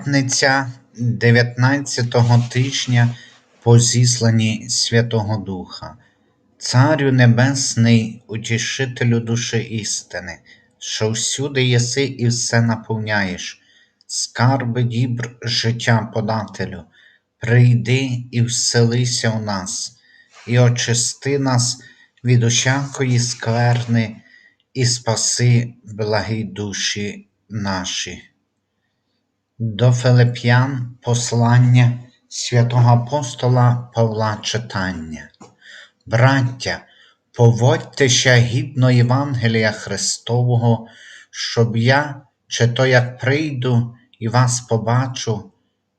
П'ятниця 19-го тижня по зісланні Святого Духа, Царю Небесний, утішителю душі істини, що всюди єси і все наповняєш, скарби дібр життя подателю, прийди і вселися в нас, і очисти нас від усякої скверни, і спаси благі душі наші. До Филип'ян послання святого апостола Павла читання. Браття, поводьтеся гідно Євангелія Христового, щоб я, чи то як прийду і вас побачу,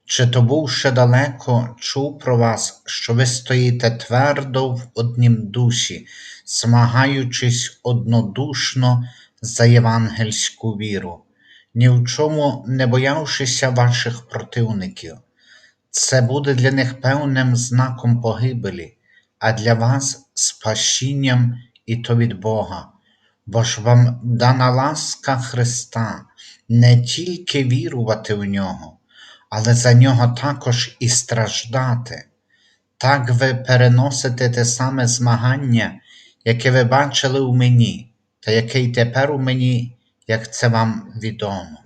чи то бувши далеко, чув про вас, що ви стоїте твердо в однім душі, змагаючись однодушно за євангельську віру ні в чому не боявшися ваших противників. Це буде для них певним знаком погибелі, а для вас спасінням і то від Бога. Бо ж вам дана ласка Христа не тільки вірувати в нього, але за нього також і страждати. Так ви переносите те саме змагання, яке ви бачили у мені, та яке й тепер у мені як це вам відомо.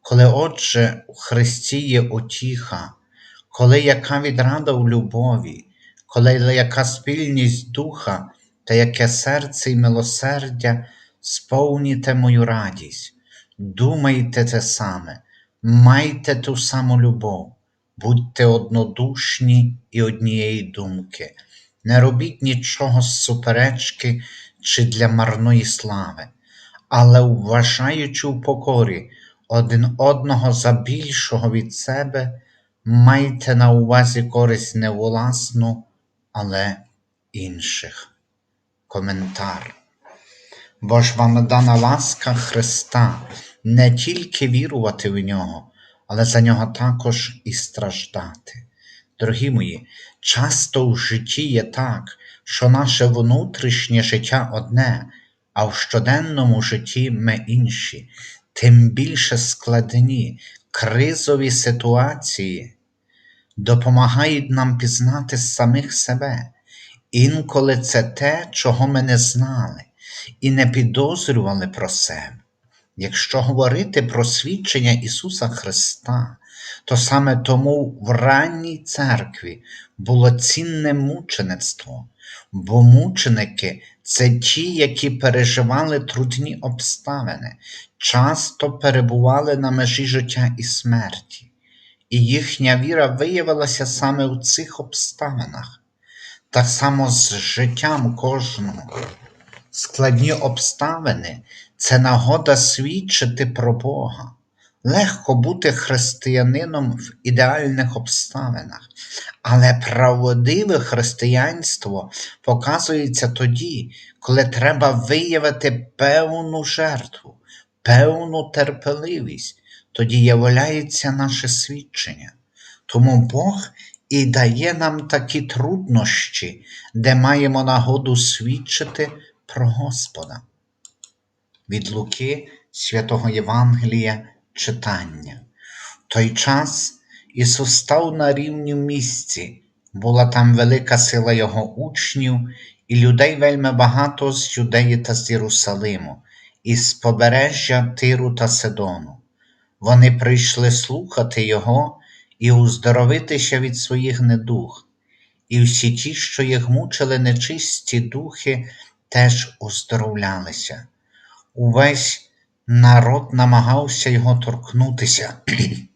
Коли, Отже, у Христі є утіха, коли яка відрада в любові, коли яка спільність духа та яке серце й милосердя, сповніте мою радість, думайте те саме, майте ту саму любов, будьте однодушні і однієї думки, не робіть нічого з суперечки чи для марної слави але вважаючи у покорі один одного за більшого від себе, майте на увазі користь не власну, але інших. Коментар. Бо ж вам дана ласка Христа не тільки вірувати в нього, але за нього також і страждати. Дорогі мої, часто в житті є так, що наше внутрішнє життя одне а в щоденному житті ми інші, тим більше складні, кризові ситуації допомагають нам пізнати самих себе. Інколи це те, чого ми не знали і не підозрювали про себе. Якщо говорити про свідчення Ісуса Христа, то саме тому в ранній церкві було цінне мучеництво, бо мученики це ті, які переживали трудні обставини, часто перебували на межі життя і смерті, і їхня віра виявилася саме в цих обставинах, так само з життям кожного. Складні обставини це нагода свідчити про Бога. Легко бути християнином в ідеальних обставинах, але правдиве християнство показується тоді, коли треба виявити певну жертву, певну терпеливість, тоді являється наше свідчення. Тому Бог і дає нам такі труднощі, де маємо нагоду свідчити про Господа. Від Луки святого Євангелія читання. В той час Ісус став на рівнім місці, була там велика сила Його учнів, і людей вельми багато з Юдеї та з Єрусалиму, і з побережжя Тиру та Сидону. Вони прийшли слухати Його і уздоровитися від своїх недух, і всі ті, що їх мучили нечисті духи, теж оздоровлялися. Увесь народ намагався його торкнутися,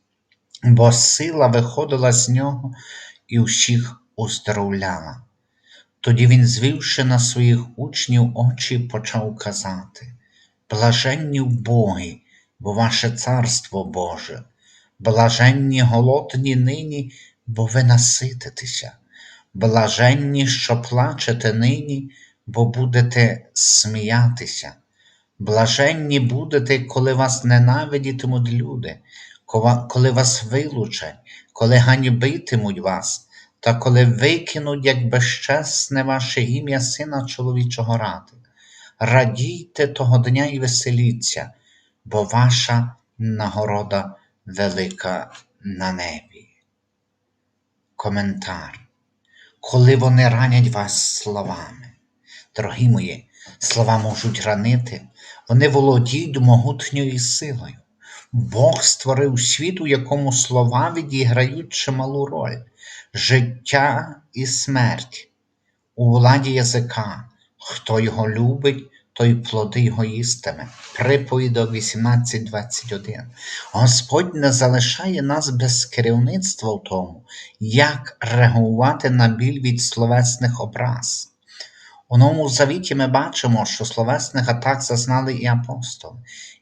бо сила виходила з нього і всіх оздоровляла. Тоді він, звівши на своїх учнів очі, почав казати Блаженні Боги, бо ваше царство Боже, блаженні голодні нині, бо ви насититеся, блаженні, що плачете нині, бо будете сміятися. Блаженні будете, коли вас ненавидітимуть люди, коли вас вилучать, коли ганьбитимуть вас, та коли викинуть, як безчесне ваше ім'я Сина чоловічого ради. Радійте того дня і веселіться, бо ваша нагорода велика на небі. Коментар. Коли вони ранять вас словами. Дорогі мої, слова можуть ранити, вони володіють могутньою силою. Бог створив світ, у якому слова відіграють чималу роль життя і смерть у владі язика. Хто його любить, той плоди його їстиме. Приповідок 18.21. Господь не залишає нас без керівництва в тому, як реагувати на біль від словесних образ. У Новому Завіті ми бачимо, що словесних атак зазнали і апостоли,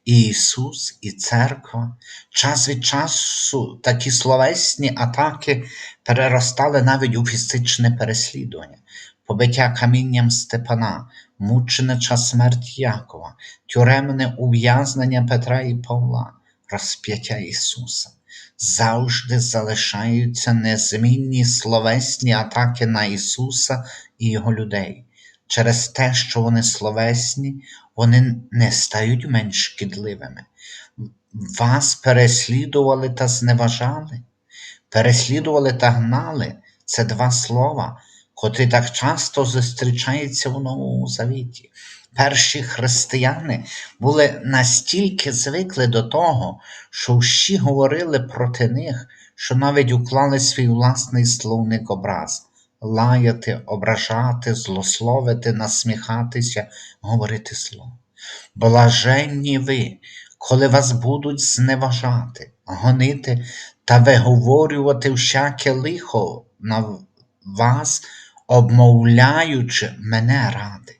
і Ісус, і Церква. Час від часу такі словесні атаки переростали навіть у фізичне переслідування, побиття камінням Степана, мученича смерть Якова, тюремне ув'язнення Петра і Павла, розп'яття Ісуса. Завжди залишаються незмінні словесні атаки на Ісуса і Його людей. Через те, що вони словесні, вони не стають менш шкідливими. Вас переслідували та зневажали, переслідували та гнали це два слова, котрі так часто зустрічаються у Новому Завіті. Перші християни були настільки звикли до того, що всі говорили проти них, що навіть уклали свій власний словник образ лаяти, ображати, злословити, насміхатися, говорити слово. Блаженні ви, коли вас будуть зневажати, гонити та виговорювати всяке лихо на вас, обмовляючи мене ради.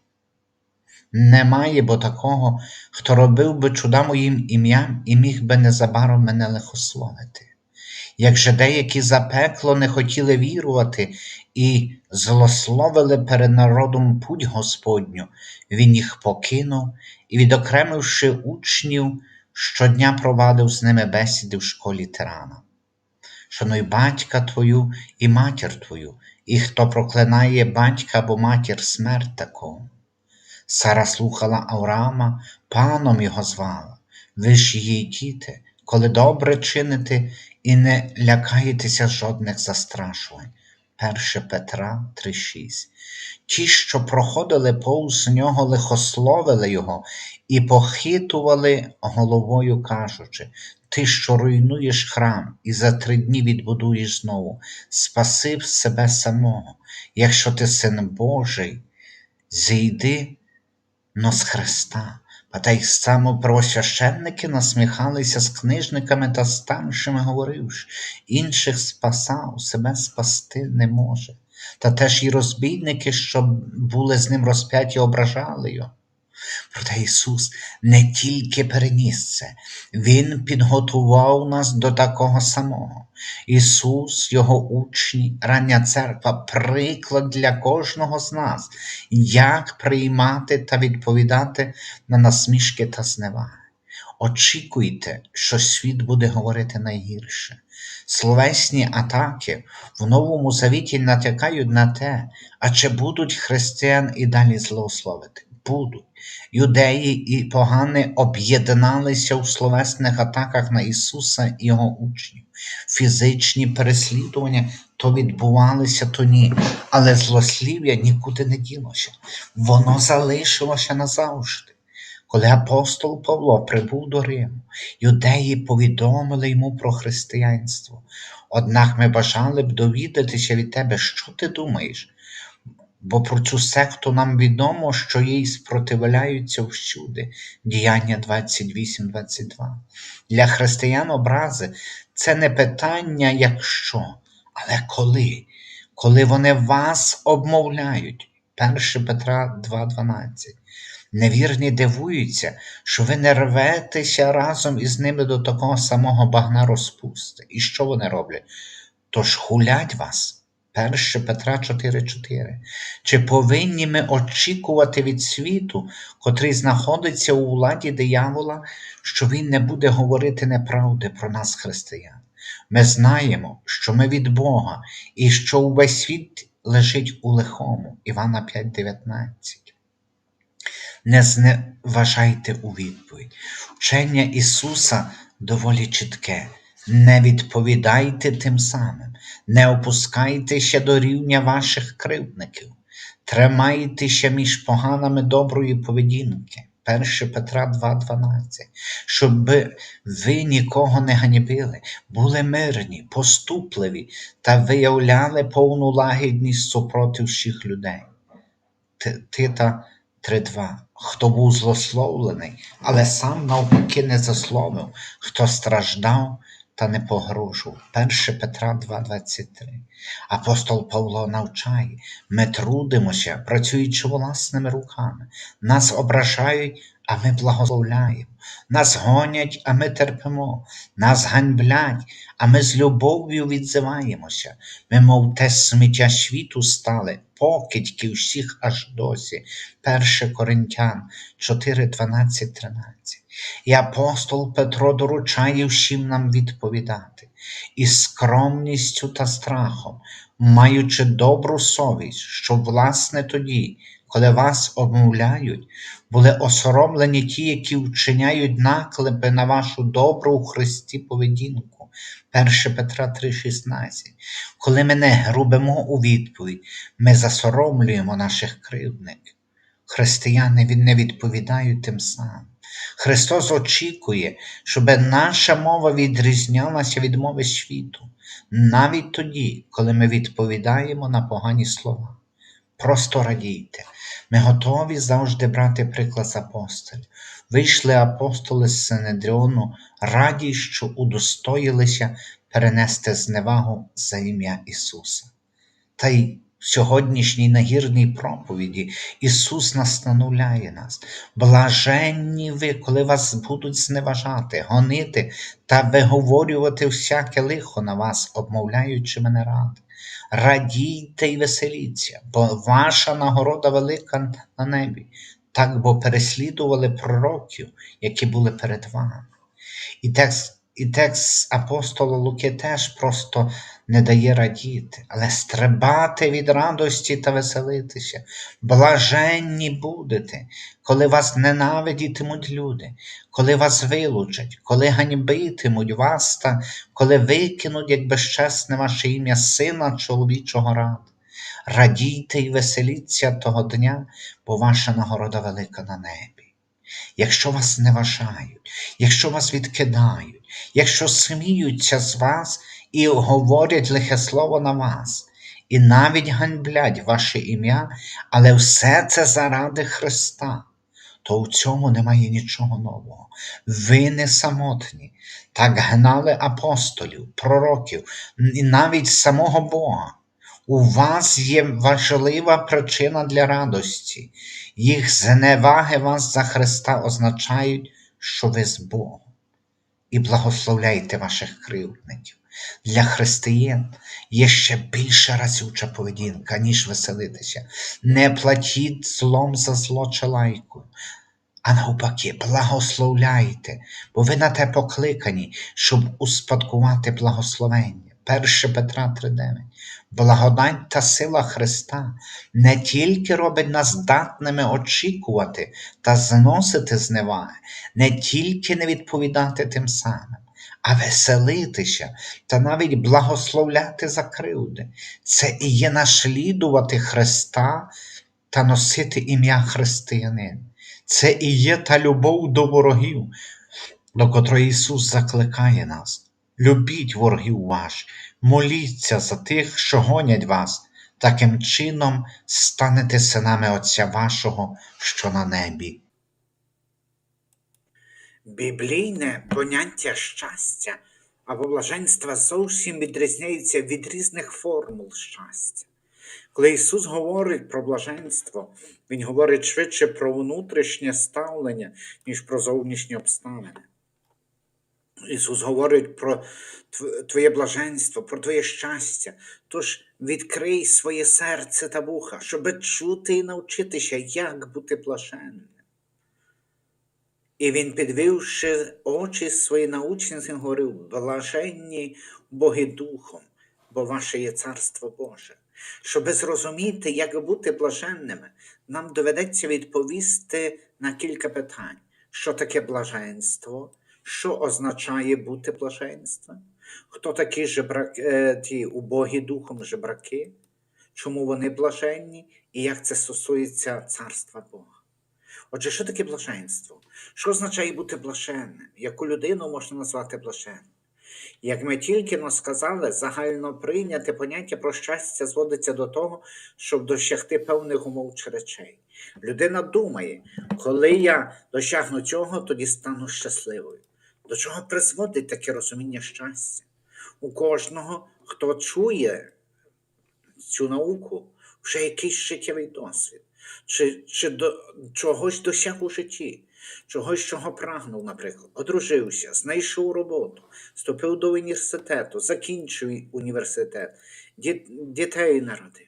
Немає бо такого, хто робив би чуда моїм ім'ям і міг би незабаром мене лихословити. Як же деякі запекло не хотіли вірувати і злословили перед народом путь Господню, він їх покинув і, відокремивши учнів, щодня провадив з ними бесіди в школі тирана. Шануй батька твою і матір твою, і хто проклинає батька або матір смерть такого. Сара слухала Авраама, паном його звала. Ви ж її діти, коли добре чините і не лякаєтеся жодних застрашувань. 1 Петра 3,6 Ті, що проходили повз нього, лихословили його і похитували головою, кажучи: Ти, що руйнуєш храм і за три дні відбудуєш знову, спаси себе самого, якщо ти син Божий, зійди но з Христа. А та й само правосвященники насміхалися з книжниками та старшими, говоривши, інших спасав, себе спасти не може. Та теж і розбійники, що були з ним розп'яті, ображали його. Проте Ісус не тільки переніс це, Він підготував нас до такого самого. Ісус, Його учні, рання церква, приклад для кожного з нас, як приймати та відповідати на насмішки та зневаги. Очікуйте, що світ буде говорити найгірше. Словесні атаки в Новому Завіті натякають на те, а чи будуть християн і далі злословити? Будуть. Юдеї і погани об'єдналися у словесних атаках на Ісуса і Його учнів. Фізичні переслідування то відбувалися, то ні, але злослів'я нікуди не ділося. Воно залишилося назавжди. Коли апостол Павло прибув до Риму, юдеї повідомили йому про християнство. Однак ми бажали б довідатися від тебе, що ти думаєш, бо про цю секту нам відомо, що їй спротивляються всюди. Діяння 28-22. Для християн образи це не питання якщо, але коли, коли вони вас обмовляють. 1 Петра 2,12. Невірні дивуються, що ви не рветеся разом із ними до такого самого багна розпусти. І що вони роблять? Тож хулять вас. 1 Петра 4,4. Чи повинні ми очікувати від світу, котрий знаходиться у владі диявола, що він не буде говорити неправди про нас, християн? Ми знаємо, що ми від Бога і що увесь світ лежить у лихому. Івана 5,19. Не зневажайте у відповідь. Вчення Ісуса доволі чітке. Не відповідайте тим самим, не опускайтеся до рівня ваших кривдників, тримайтеся між поганами доброї поведінки. 1 Петра 2,12, щоб ви нікого не ганьбили, були мирні, поступливі та виявляли повну лагідність супроти всіх людей. Тита 3.2. Хто був злословлений, але сам навпаки не засловив, хто страждав та не погрожував. 1 Петра 2.23. Апостол Павло навчає, ми трудимося, працюючи власними руками. Нас ображають, а ми благословляємо. Нас гонять, а ми терпимо. Нас ганьблять, а ми з любов'ю відзиваємося. Ми, мов те сміття світу стали, покидьки всіх аж досі. 1 Коринтян 4, 12, 13. І апостол Петро доручає всім нам відповідати із скромністю та страхом, маючи добру совість, щоб, власне, тоді, коли вас обмовляють, були осоромлені ті, які вчиняють наклепи на вашу добру у Христі поведінку. 1 Петра 3,16. Коли ми не грубимо у відповідь, ми засоромлюємо наших кривдників. Християни не відповідають тим самим. Христос очікує, щоб наша мова відрізнялася від мови світу, навіть тоді, коли ми відповідаємо на погані слова. Просто радійте. Ми готові завжди брати приклад з апостолів. Вийшли апостоли з Синедріону, раді, що удостоїлися перенести зневагу за ім'я Ісуса. Та й в сьогоднішній нагірній проповіді Ісус настановляє нас. Блаженні ви, коли вас будуть зневажати, гонити та виговорювати всяке лихо на вас, обмовляючи мене ради. Радійте й веселіться, бо ваша нагорода велика на небі, так бо переслідували пророків, які були перед вами. І текст, і текст апостола Луки теж просто не дає радіти, але стрибати від радості та веселитися. Блаженні будете, коли вас ненавидітимуть люди, коли вас вилучать, коли ганьбитимуть вас та коли викинуть, як безчесне ваше ім'я сина чоловічого ради. Радійте і веселіться того дня, бо ваша нагорода велика на небі. Якщо вас не вважають, якщо вас відкидають, якщо сміються з вас і говорять лихе слово на вас, і навіть ганьблять ваше ім'я, але все це заради Христа, то в цьому немає нічого нового. Ви не самотні. Так гнали апостолів, пророків і навіть самого Бога. У вас є важлива причина для радості. Їх зневаги вас за Христа означають, що ви з Богом. І благословляйте ваших кривдників. Для християн є ще більша разюча поведінка, ніж веселитися. Не платіть злом за зло чи лайкою, а навпаки, благословляйте, бо ви на те покликані, щоб успадкувати благословення. 1 Петра 3,9. Благодать та сила Христа не тільки робить нас здатними очікувати та зносити зневаги, не тільки не відповідати тим самим, а веселитися та навіть благословляти за кривди. Це і є наслідувати Христа та носити ім'я християнин. Це і є та любов до ворогів, до котрої Ісус закликає нас. Любіть ворогів ваш, моліться за тих, що гонять вас, таким чином станете синами Отця вашого, що на небі. Біблійне поняття щастя або блаженства зовсім відрізняється від різних формул щастя. Коли Ісус говорить про блаженство, Він говорить швидше про внутрішнє ставлення, ніж про зовнішні обставини. Ісус говорить про твоє блаженство, про твоє щастя. Тож відкрий своє серце та вуха, щоб чути і навчитися, як бути блаженним. І він, підвівши очі свої на учнів, говорив: блаженні Боги Духом, бо ваше є Царство Боже. Щоби зрозуміти, як бути блаженними, нам доведеться відповісти на кілька питань: що таке блаженство, що означає бути блаженством, Хто такі жебрак, е, ті убогі духом жебраки? Чому вони блаженні і як це стосується царства Бога? Отже, що таке блаженство? Що означає бути блаженним? Яку людину можна назвати блаженним? Як ми тільки но сказали, загально прийняте поняття про щастя зводиться до того, щоб досягти певних умов чи речей. Людина думає, коли я досягну цього, тоді стану щасливою. До чого призводить таке розуміння щастя? У кожного, хто чує цю науку, вже якийсь життєвий досвід, чи, чи до, чогось досяг у житті, чогось, чого прагнув, наприклад, одружився, знайшов роботу, вступив до університету, закінчив університет, діт, дітей народив.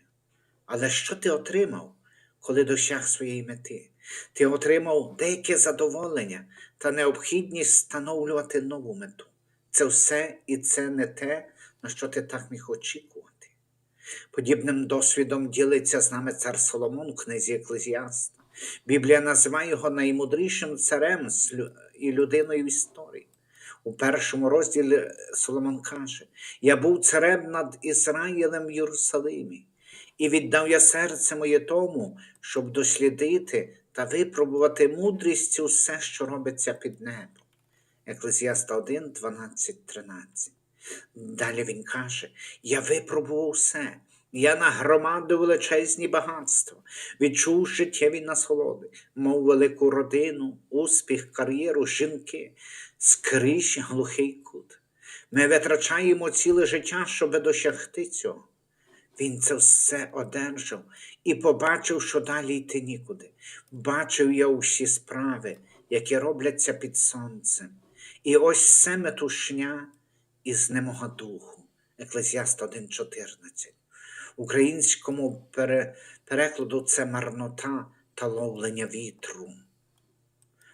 Але що ти отримав, коли досяг своєї мети? Ти отримав деяке задоволення та необхідність встановлювати нову мету. Це все і це не те, на що ти так міг очікувати. Подібним досвідом ділиться з нами цар Соломон у книзі Еклезіаста. Біблія називає його наймудрішим царем і людиною в історії. У першому розділі Соломон каже: Я був царем над Ізраїлем в Єрусалимі, і віддав я серце моє тому, щоб дослідити та випробувати мудрістю все, що робиться під небом. Еклезіаста 1, 12, 13. Далі він каже: Я випробував все, я нагромадив величезні багатства, відчув життєві насолоди, мов велику родину, успіх, кар'єру, жінки, скрізь глухий кут. Ми витрачаємо ціле життя, щоб досягти цього. Він це все одержав і побачив, що далі йти нікуди. Бачив я усі справи, які робляться під сонцем. І ось це метушня із немого духу. Еклезіаст 1.14. Українському пере, перекладу це марнота та ловлення вітру.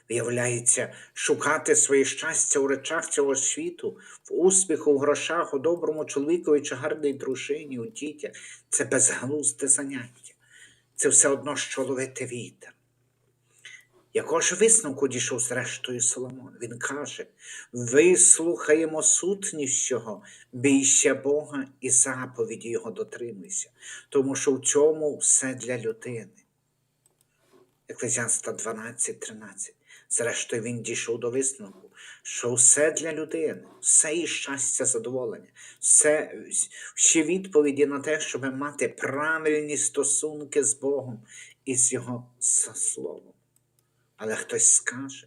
Виявляється, шукати своє щастя у речах цього світу, в успіху, в грошах, у доброму чоловікові чи гарній дружині, у дітях це безглузде заняття. Це все одно, що ловити вітер. Якого ж висновку дійшов зрештою Соломон? Він каже: вислухаємо сутність цього, бійся Бога і заповіді Його дотримуйся, тому що в цьому все для людини. Еклезіаста 12, 13. Зрештою, він дійшов до висновку, що все для людини, все і щастя, задоволення, все, всі відповіді на те, щоб мати правильні стосунки з Богом і з Його словом. Але хтось скаже,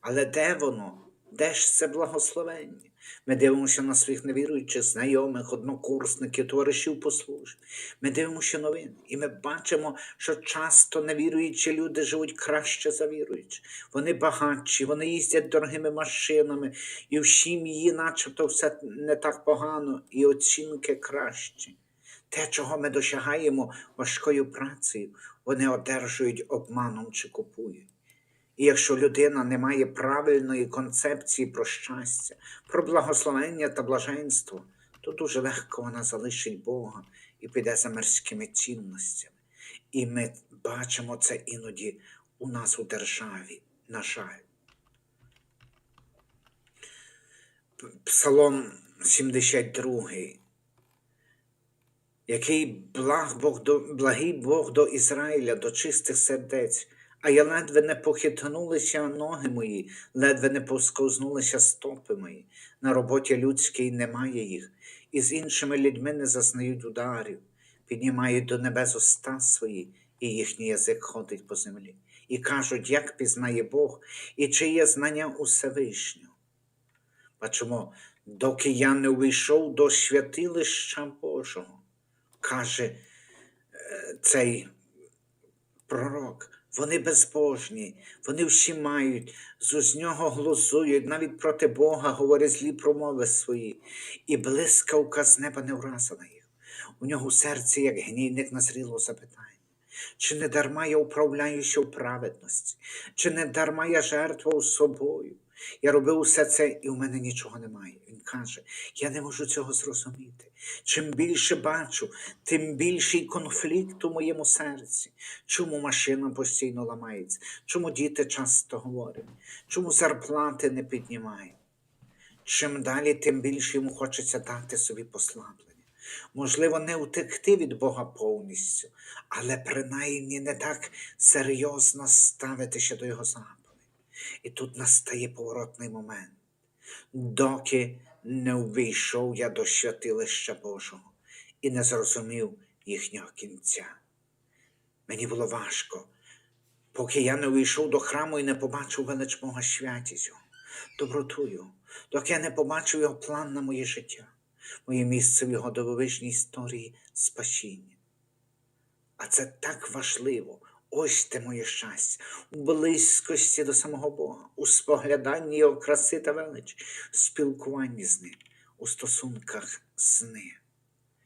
але де воно? Де ж це благословення? Ми дивимося на своїх невіруючих знайомих, однокурсників, товаришів по службі. Ми дивимося новини, і ми бачимо, що часто невіруючі люди живуть краще за віруючі. Вони багатші, вони їздять дорогими машинами, і в сім'ї начебто все не так погано, і оцінки кращі. Те, чого ми досягаємо важкою працею, вони одержують обманом чи купують. І якщо людина не має правильної концепції про щастя, про благословення та блаженство, то дуже легко вона залишить Бога і піде за мирськими цінностями. І ми бачимо це іноді у нас у державі, на жаль. Псалом 72, який благ Бог до, благий Бог до Ізраїля, до чистих сердець, а я ледве не похитнулися ноги мої, ледве не посковзнулися стопи мої. На роботі людській немає їх, і з іншими людьми не зазнають ударів, піднімають до небес уста свої, і їхній язик ходить по землі. І кажуть, як пізнає Бог, і чи є знання у Всевишнього. Бачимо, доки я не увійшов до святилища Божого, каже е, цей пророк. Вони безбожні, вони всі мають, з нього глузують, навіть проти Бога говорять злі промови свої, і блискавка з неба не вразила їх. У нього в серці, як гнійник назріло запитання. Чи не дарма я управляюся в праведності, чи не дарма я жертвував собою? Я робив усе це, і у мене нічого немає. Каже: я не можу цього зрозуміти. Чим більше бачу, тим більший конфлікт у моєму серці. Чому машина постійно ламається? Чому діти часто говорять? Чому зарплати не піднімають? чим далі, тим більше йому хочеться дати собі послаблення. Можливо, не утекти від Бога повністю, але принаймні не так серйозно ставитися до Його заповідей. І тут настає поворотний момент. Доки не увійшов я до святилища Божого і не зрозумів їхнього кінця. Мені було важко, поки я не увійшов до храму і не побачив велич Бога святість Його, доки я не побачив його план на моє життя, моє місце в його дивовижній історії спасіння. А це так важливо. Ось те моє щастя, у близькості до самого Бога, у спогляданні Його краси та велич, в спілкуванні з Ним, у стосунках з Ним.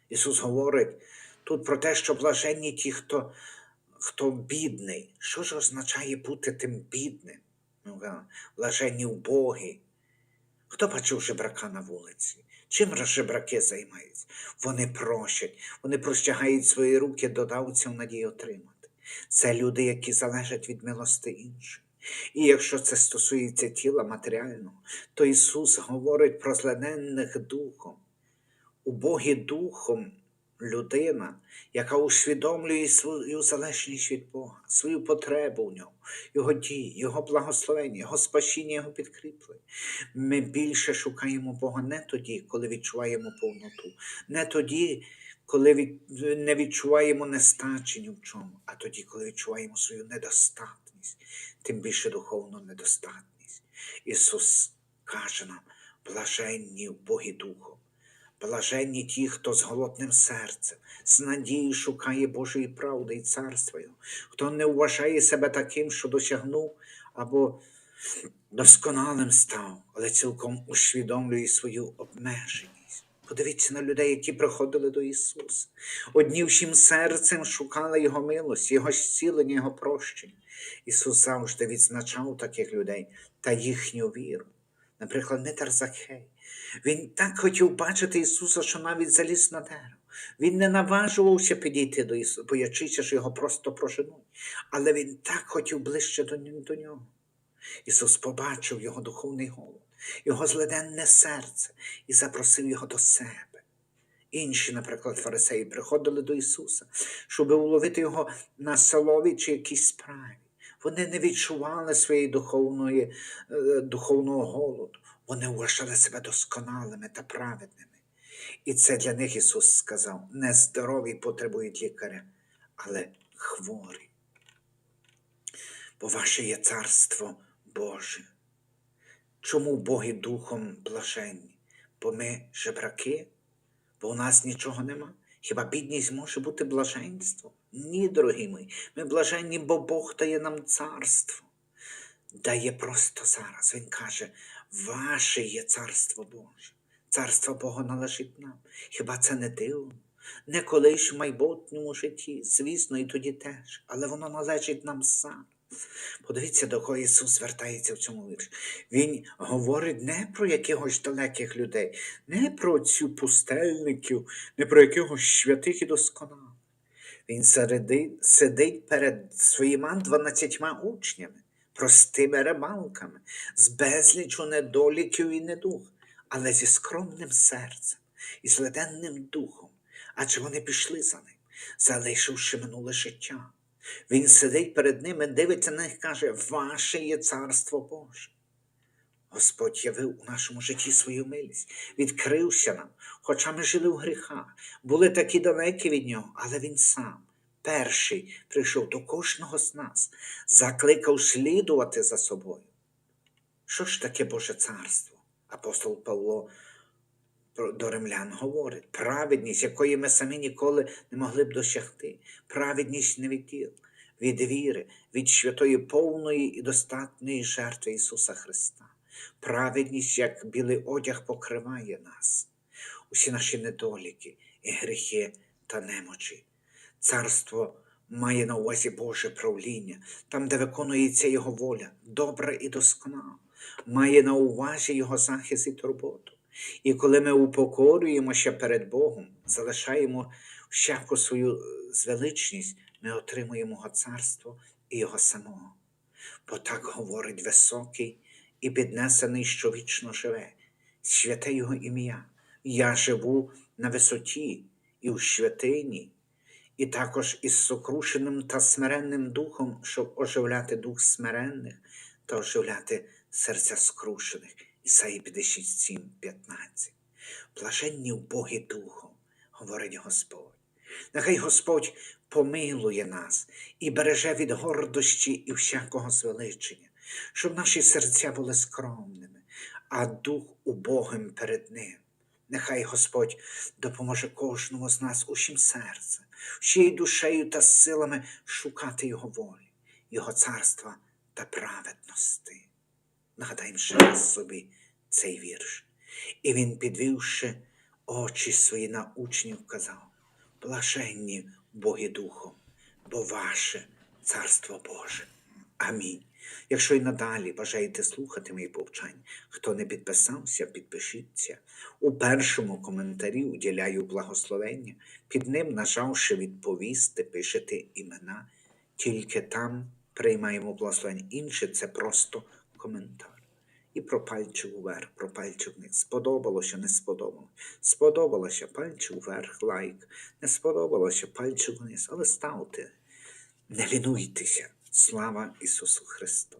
Ісус говорить тут про те, що блаженні ті, хто, хто бідний. Що ж означає бути тим бідним? Ну, блаженні убогі. Хто бачив жебрака на вулиці? Чим же жебраки займаються? Вони прощать, вони простягають свої руки до давців надії отримати. Це люди, які залежать від милости інших. І якщо це стосується тіла матеріального, то Ісус говорить про злененних духом. Убогі духом людина, яка усвідомлює свою залежність від Бога, свою потребу в ньому, Його дії, Його благословення, Його спасіння, Його підкріплення. Ми більше шукаємо Бога не тоді, коли відчуваємо повноту, не тоді, коли від... не відчуваємо нестачі ні в чому, а тоді, коли відчуваємо свою недостатність, тим більше духовну недостатність. Ісус каже нам, блаженні в Богі Духом. Блаженні ті, хто з голодним серцем, з надією шукає Божої правди і царства Його, хто не вважає себе таким, що досягнув або досконалим став, але цілком усвідомлює свою обмеженість. Подивіться на людей, які приходили до Ісуса. Одні всім серцем шукали Його милості, Його зцілення, Його прощення. Ісус завжди відзначав таких людей та їхню віру. Наприклад, Митар Закхей. Він так хотів бачити Ісуса, що навіть заліз на дерево. Він не наважувався підійти до Ісуса, боячися, що його просто проженуть. Але він так хотів ближче до, нього-. Ісус побачив його духовний голод, його зледенне серце і запросив його до себе. Інші, наприклад, фарисеї приходили до Ісуса, щоб уловити його на солові чи якійсь справі. Вони не відчували своєї духовної, е, духовного голоду. Вони вважали себе досконалими та праведними. І це для них Ісус сказав: не здорові потребують лікаря, але хворі. Бо ваше є царство Боже. Чому Боги духом блаженні? Бо ми жебраки, бо у нас нічого нема. Хіба бідність може бути блаженством? Ні, дорогі мої, ми блаженні, бо Бог дає нам царство. Дає просто зараз. Він каже, ваше є царство Боже. Царство Бога належить нам. Хіба це не дивно? Не колись в майбутньому житті, звісно, і тоді теж, але воно належить нам сам. Подивіться, до кого Ісус звертається в цьому вірші. Він говорить не про якихось далеких людей, не про цю пустельників, не про якихось святих і досконалих. Він середи, сидить перед своїми дванадцятьма учнями, простими рибалками, з безлічу недоліків і недуг, але зі скромним серцем і зледенним духом, адже вони пішли за ним, залишивши минуле життя. Він сидить перед ними, дивиться на них каже: Ваше є царство Боже. Господь явив у нашому житті свою милість, відкрився нам, хоча ми жили в гріхах, були такі далекі від нього, але Він сам, перший, прийшов до кожного з нас, закликав слідувати за собою. Що ж таке Боже царство? Апостол Павло до римлян говорить: праведність, якої ми самі ніколи не могли б досягти, праведність не від діл, від віри, від святої повної і достатньої жертви Ісуса Христа. Праведність, як білий одяг, покриває нас, усі наші недоліки і гріхи та немочі. Царство має на увазі Боже правління, там, де виконується Його воля, добра і досконала, має на увазі Його захист і турботу. І коли ми упокорюємося перед Богом, залишаємо всяку свою е, звеличність, ми отримуємо Його царство і Його самого. Бо так говорить високий і піднесений, що вічно живе. святе Його ім'я. Я живу на висоті і у святині, і також із сокрушеним та смиренним духом, щоб оживляти дух смиренних та оживляти серця скрушених. Ісаї 57, 15. Блаженні в Богі Духом, говорить Господь. Нехай Господь помилує нас і береже від гордощі і всякого звеличення, щоб наші серця були скромними, а дух убогим перед Ним. Нехай Господь допоможе кожному з нас усім серцем, всією душею та силами шукати Його волі, Його царства та праведності. Нагадаємо ще раз собі цей вірш. І він, підвівши очі свої на учнів, казав: Блаженні Боги Духом, бо ваше царство Боже. Амінь. Якщо й надалі бажаєте слухати мої повчання, хто не підписався, підпишіться. У першому коментарі уділяю благословення, під ним, нажавши відповісти, пишете імена, тільки там приймаємо благословення. Інше це просто коментар. І про пальчик уверх, про пальчик вниз. Сподобалося, не сподобалося. Сподобалося пальчик вверх, лайк. Не сподобалося пальчик вниз. Але ставте, не лінуйтеся. Слава Ісусу Христу!